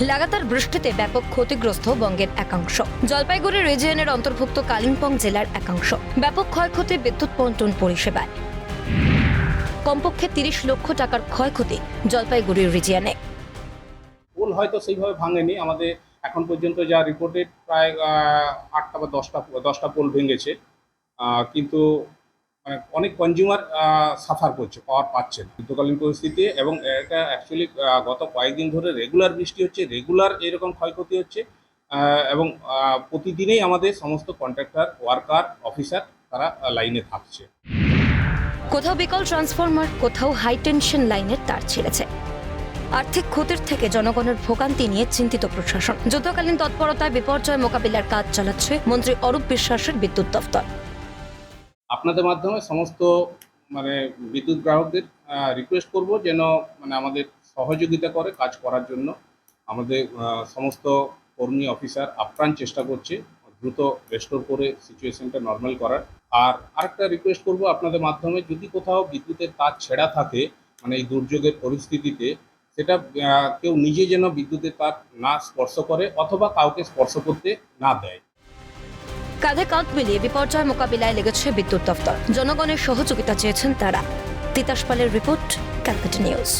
লাগাতার বৃষ্টিতে ব্যাপক ক্ষতিগ্রস্ত বঙ্গের একাংশ। জলপাইগুড়ি রিজিয়নের অন্তর্ভুক্ত কালিম্পং জেলার একাংশ। ব্যাপক ক্ষয়ক্ষতি বিদ্যুৎ বন্টন পরিষেবায়। কমপক্ষে তিরিশ লক্ষ টাকার ক্ষয়ক্ষতি জলপাইগুড়ি রিজিয়নে। পোল হয়তো সেইভাবে ভাঙেনি। আমাদের এখন পর্যন্ত যা রিপোর্টেড প্রায় আটটা বা দশটা দশটা পোল ভেঙেছে। কিন্তু মানে অনেক কনজিউমার সাফার করছে পাওয়ার পাচ্ছে না যুদ্ধকালীন পরিস্থিতি এবং এটা অ্যাকচুয়ালি গত কয়েকদিন ধরে রেগুলার বৃষ্টি হচ্ছে রেগুলার এরকম ক্ষয়ক্ষতি হচ্ছে এবং প্রতিদিনেই আমাদের সমস্ত কন্ট্রাক্টর ওয়ার্কার অফিসার তারা লাইনে থাকছে। কোথাও বিকল ট্রান্সফরমার কোথাও হাই টেনশন লাইনের তার ছিঁড়েছে। আর্থিক ক্ষতির থেকে জনগণের ভোগান্তি নিয়ে চিন্তিত প্রশাসন। যুদ্ধকালীন তৎপরতায় বিপর্যয় মোকাবিলার কাজ চালাচ্ছে মন্ত্রী অরূপ বিশ্বাসের বিদ্যুৎ দফতর আপনাদের মাধ্যমে সমস্ত মানে বিদ্যুৎ গ্রাহকদের রিকোয়েস্ট করব যেন মানে আমাদের সহযোগিতা করে কাজ করার জন্য। আমাদের সমস্ত কর্মী অফিসার আপ্রাণ চেষ্টা করছে দ্রুত রেস্টোর করে সিচুয়েশনটা নর্মাল করার। আর আরেকটা রিকোয়েস্ট করব আপনাদের মাধ্যমে, যদি কোথাও বিদ্যুতের তার ছেঁড়া থাকে মানে এই দুর্যোগের পরিস্থিতিতে, সেটা কেউ নিজে যেন বিদ্যুতের তার না স্পর্শ করে অথবা কাউকে স্পর্শ করতে না দেয়। কাঁধে কাঁধ মিলিয়ে বিপর্যয় মোকাবিলায় লেগেছে বিদ্যুৎ দফতর জনগণের সহযোগিতা চেয়েছেন তারা। তিতাস পালের রিপোর্ট, ক্যালকাটা নিউজ।